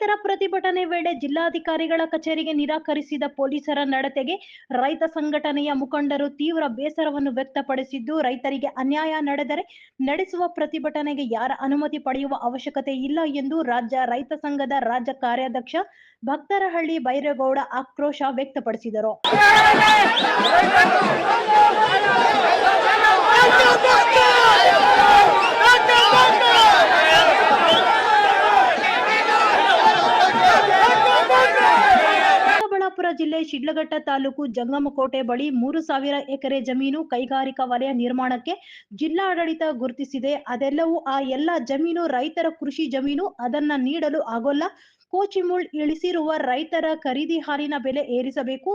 ರೈತರ ಪ್ರತಿಭಟನೆ ವೇಳೆ ಜಿಲ್ಲಾಧಿಕಾರಿಗಳ ಕಚೇರಿಗೆ ನಿರಾಕರಿಸಿದ ಪೊಲೀಸರ ನಡತೆಗೆ ರೈತ ಸಂಘಟನೆಯ ಮುಖಂಡರು ತೀವ್ರ ಬೇಸರವನ್ನು ವ್ಯಕ್ತಪಡಿಸಿದ್ದು, ರೈತರಿಗೆ ಅನ್ಯಾಯ ನಡೆದರೆ ನಡೆಸುವ ಪ್ರತಿಭಟನೆಗೆ ಯಾರ ಅನುಮತಿ ಪಡೆಯುವ ಅವಶ್ಯಕತೆ ಇಲ್ಲ ಎಂದು ರಾಜ್ಯ ರೈತ ಸಂಘದ ರಾಜ್ಯ ಕಾರ್ಯಾಧ್ಯಕ್ಷ ಭಕ್ತರಹಳ್ಳಿ ಬೈರೇಗೌಡ ಆಕ್ರೋಶ ವ್ಯಕ್ತಪಡಿಸಿದರು. ಶಿಡ್ಲಘಟ್ಟ ತಾಲೂಕು ಜಂಗಮಕೋಟೆ ಬಳಿ ಮೂರು ಸಾವಿರ ಎಕರೆ ಜಮೀನು ಕೈಗಾರಿಕಾ ವಲಯ ನಿರ್ಮಾಣಕ್ಕೆ ಜಿಲ್ಲಾಡಳಿತ ಗುರುತಿಸಿದೆ. ಅದೆಲ್ಲವೂ ಆ ಎಲ್ಲ ಜಮೀನು ರೈತರ ಕೃಷಿ ಜಮೀನು. ಅದನ್ನ ನೀಡಲು ಆಗೋಲ್ಲ. ಕೋಚಿಮುಳ್ ಇಳಿಸಿರುವ ರೈತರ ಖರೀದಿ ಹಾಲಿನ ಬೆಲೆ ಏರಿಸಬೇಕು.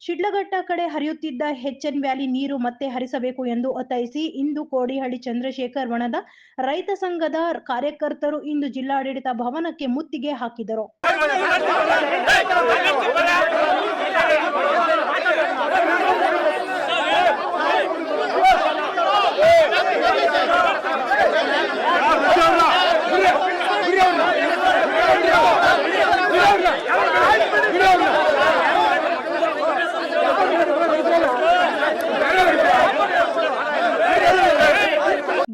ಶಿಡ್ಲಘಟ್ಟ ಕಡೆ ಹರಿಯುತ್ತಿದ್ದ ಎನ್ ವ್ಯಾಲಿ ನೀರು ಮತ್ತೆ ಹರಿಸಬೇಕು ಎಂದು ಒತ್ತಾಯಿಸಿ ಇಂದು ಕೋಡಿಹಳ್ಳಿ ಚಂದ್ರಶೇಖರ್ ವಣದ ರೈತ ಸಂಘದ ಕಾರ್ಯಕರ್ತರು ಇಂದು ಜಿಲ್ಲಾಡಳಿತ ಭವನಕ್ಕೆ ಮುತ್ತಿಗೆ ಹಾಕಿದರು.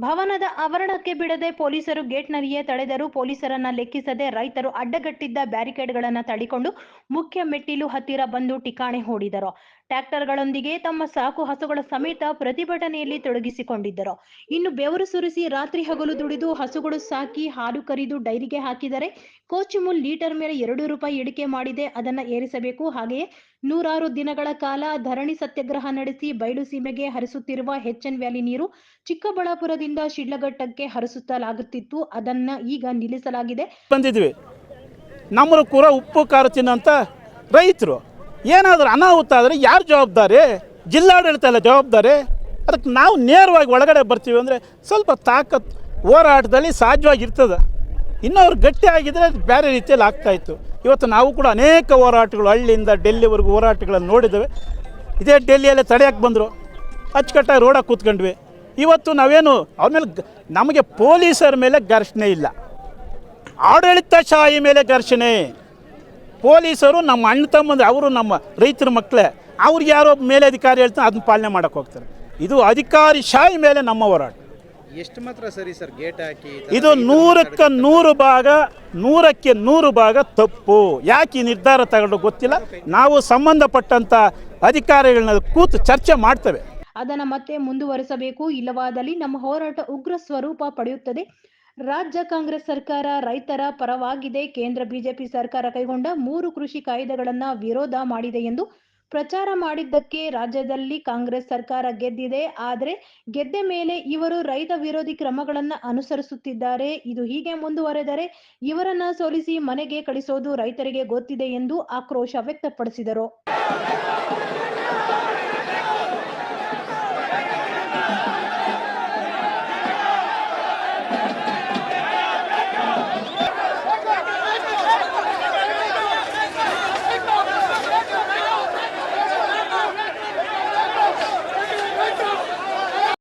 ಭವನದ ಆವರಣಕ್ಕೆ ಬಿಡದೆ ಪೊಲೀಸರು ಗೇಟ್ನಲ್ಲಿಯೇ ತಡೆದರು ಪೊಲೀಸರನ್ನ ಲೆಕ್ಕಿಸದೆ ರೈತರು ಅಡ್ಡಗಟ್ಟಿದ್ದ ಬ್ಯಾರಿಕೇಡ್ಗಳನ್ನ ತಡೆಕೊಂಡು ಮುಖ್ಯ ಮೆಟ್ಟಿಲು ಹತ್ತಿರ ಬಂದು ಠಿಕಾಣೆ ಹೂಡಿದರು. ಟ್ರ್ಯಾಕ್ಟರ್ಗಳೊಂದಿಗೆ ತಮ್ಮ ಸಾಕು ಹಸುಗಳ ಸಮೇತ ಪ್ರತಿಭಟನೆಯಲ್ಲಿ ತೊಡಗಿಸಿಕೊಂಡಿದ್ದರು. ಇನ್ನು ಬೆವರು ಸುರಿಸಿ ರಾತ್ರಿ ಹಗಲು ದುಡಿದು ಹಸುಗಳು ಸಾಕಿ ಹಾಲು ಕರಿದು ಡೈರಿಗೆ ಹಾಕಿದರೆ ಕೋಚಿಮುಲ್ ಲೀಟರ್ ಮೇಲೆ ಎರಡು ರೂಪಾಯಿ ಇಳಿಕೆ ಮಾಡಿದೆ, ಅದನ್ನ ಏರಿಸಬೇಕು. ಹಾಗೆಯೇ ನೂರಾರು ದಿನಗಳ ಕಾಲ ಧರಣಿ ಸತ್ಯಾಗ್ರಹ ನಡೆಸಿ ಬಯಲು ಸೀಮೆಗೆ ಹರಿಸುತ್ತಿರುವ ಎನ್ ವ್ಯಾಲಿ ನೀರು ಚಿಕ್ಕಬಳ್ಳಾಪುರದಿಂದ ಶಿಡ್ಲಘಟ್ಟಕ್ಕೆ ಹರಿಸುತ್ತಲಾಗುತ್ತಿತ್ತು. ಅದನ್ನ ಈಗ ನಿಲ್ಲಿಸಲಾಗಿದೆ. ಬಂದಿದ್ವಿ. ನಮ್ಮರು ಕೂರ ಉಪ್ಪು, ಖಾರ ತಿನ್ನಂತ ರೈತರು. ಏನಾದರೂ ಅನಾಹುತ ಆದರೆ ಯಾರು ಜವಾಬ್ದಾರಿ? ಜಿಲ್ಲಾಡಳಿತ ಎಲ್ಲ ಜವಾಬ್ದಾರಿ? ಅದಕ್ಕೆ ನಾವು ನೇರವಾಗಿ ಒಳಗಡೆ ಬರ್ತೀವಿ ಅಂದರೆ ಸ್ವಲ್ಪ ತಾಕತ್ ಹೋರಾಟದಲ್ಲಿ ಸಹಜವಾಗಿರ್ತದೆ ಇನ್ನೂ ಅವ್ರು ಗಟ್ಟಿ ಆಗಿದ್ರೆ ಬೇರೆ ರೀತಿಯಲ್ಲಿ ಆಗ್ತಾಯಿತ್ತು ಇವತ್ತು ನಾವು ಕೂಡ ಅನೇಕ ಹೋರಾಟಗಳು ಹಳ್ಳಿಯಿಂದ ಡೆಲ್ಲಿವರೆಗೂ ಹೋರಾಟಗಳನ್ನು ನೋಡಿದ್ದೇವೆ. ಇದೇ ಡೆಲ್ಲಿಯಲ್ಲೇ ತಡೆಯಕ್ಕೆ ಬಂದರು. ಅಚ್ಚುಕಟ್ಟಾಗಿ ರೋಡಾಗಿ ಕೂತ್ಕೊಂಡ್ವಿ. ಇವತ್ತು ನಾವೇನು, ಅವ್ರ ಮೇಲೆ ನಮಗೆ ಪೊಲೀಸರ ಮೇಲೆ ಘರ್ಷಣೆ ಇಲ್ಲ. ಆಡಳಿತಶಾಹಿ ಮೇಲೆ ಘರ್ಷಣೆ. ಪೊಲೀಸರು ನಮ್ಮ ಅಣ್ಣ ತಮ್ಮಂದ್ರೆ ಅವರು ನಮ್ಮ ರೈತರ ಮಕ್ಕಳೇ ಅವ್ರಿಗೆ ಯಾರೋ ಮೇಲಧಿಕಾರಿ ಹೇಳ್ತಾರೆ, ಅದನ್ನ ಪಾಲನೆ ಮಾಡೋಕ್ಕೆ ಹೋಗ್ತಾರೆ. ಇದು ಅಧಿಕಾರಿ ಶಾಹಿ ಮೇಲೆ ನಮ್ಮ ಹೋರಾಟ. ಎಷ್ಟು ಮಾತ್ರ ಸರಿ ಸರ್ ಗೇಟ್ ಹಾಕಿ ಇದು ನೂರಕ್ಕೆ ನೂರು ಭಾಗ ನೂರಕ್ಕೆ ನೂರು ಭಾಗ ತಪ್ಪು. ಯಾಕೆ ಈ ನಿರ್ಧಾರ ತಗೊಂಡು ಗೊತ್ತಿಲ್ಲ? ನಾವು ಸಂಬಂಧಪಟ್ಟಂಥ ಅಧಿಕಾರಿಗಳನ್ನ ಕೂತು ಚರ್ಚೆ ಮಾಡ್ತೇವೆ. ಅದನ್ನ ಮತ್ತೆ ಮುಂದುವರಿಸಬೇಕು. ಇಲ್ಲವಾದಲ್ಲಿ ನಮ್ಮ ಹೋರಾಟ ಉಗ್ರ ಸ್ವರೂಪ ಪಡೆಯುತ್ತದೆ. ರಾಜ್ಯ ಕಾಂಗ್ರೆಸ್ ಸರ್ಕಾರ ರೈತರ ಪರವಾಗಿದೆ. ಕೇಂದ್ರ ಬಿಜೆಪಿ ಸರ್ಕಾರ ಕೈಗೊಂಡ ಮೂರು ಕೃಷಿ ಕಾಯ್ದೆಗಳನ್ನು ವಿರೋಧ ಮಾಡಿದೆ ಎಂದು ಪ್ರಚಾರ ಮಾಡಿದ್ದಕ್ಕೆ ರಾಜ್ಯದಲ್ಲಿ ಕಾಂಗ್ರೆಸ್ ಸರ್ಕಾರ ಗೆದ್ದಿದೆ. ಆದರೆ ಗೆದ್ದ ಮೇಲೆ ಇವರು ರೈತ ವಿರೋಧಿ ಕ್ರಮಗಳನ್ನ ಅನುಸರಿಸುತ್ತಿದ್ದಾರೆ. ಇದು ಹೀಗೆ ಮುಂದುವರೆದರೆ ಇವರನ್ನ ಸೋಲಿಸಿ ಮನೆಗೆ ಕಳಿಸೋದು ರೈತರಿಗೆ ಗೊತ್ತಿದೆ ಎಂದು ಆಕ್ರೋಶ ವ್ಯಕ್ತಪಡಿಸಿದರು.